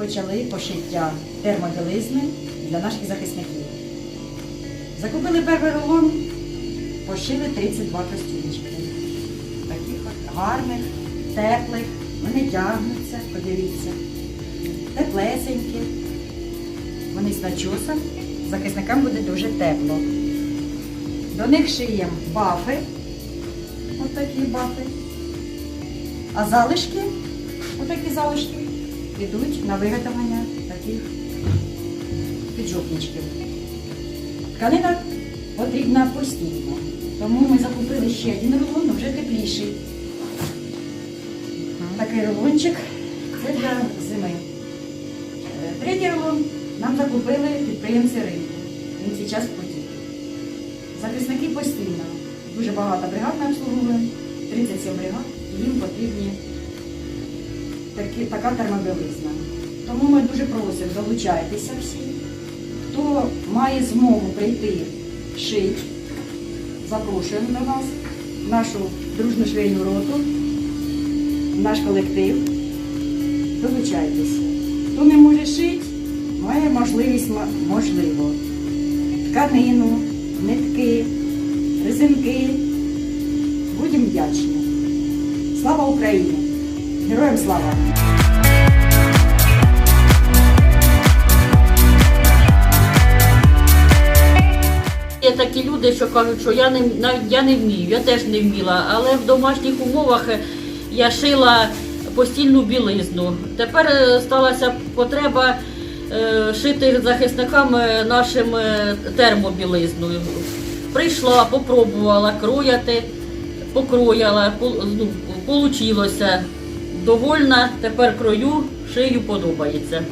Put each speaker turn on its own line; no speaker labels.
почали пошиття термобілизни для наших захисників. Закупили перший пошили 32 костюмчики. Таких гарних, теплих, вони тягнуться, подивіться. Теплесенькі. Вони з начосом, захисникам буде дуже тепло. До них шиємо бафи. Ось такі бафи. А залишки, отакі залишки, йдуть на виготовлення таких піджопничків. Тканина потрібна постійно. Тому ми закупили ще один рулон, вже тепліший. Такий рулончик це для зими. Е, Третій рулон нам закупили підприємці ринку. Він зараз в путі. Захисники постійно. Дуже багато бригад ми обслуговуємо, 37 бригад, і їм потрібні такі, така термобілизна. Тому ми дуже просимо, долучайтеся всі. Хто має змогу прийти шить, запрошуємо до нас, нашу дружну швейну роту, наш колектив. Долучайтеся. Хто не може шити, має можливість, можливо, тканину, нитки, резинки. Будемо вдячні. Слава Україні! Героям слава!
Є такі люди, що кажуть, що я не навіть я не вмію, я теж не вміла, але в домашніх умовах я шила постільну білизну. Тепер е, сталася потреба е, шити захисникам е, нашим термобілизну. Прийшла, попробувала крояти, покрояла, ну, получилося. Довольна, тепер крою, шию подобається.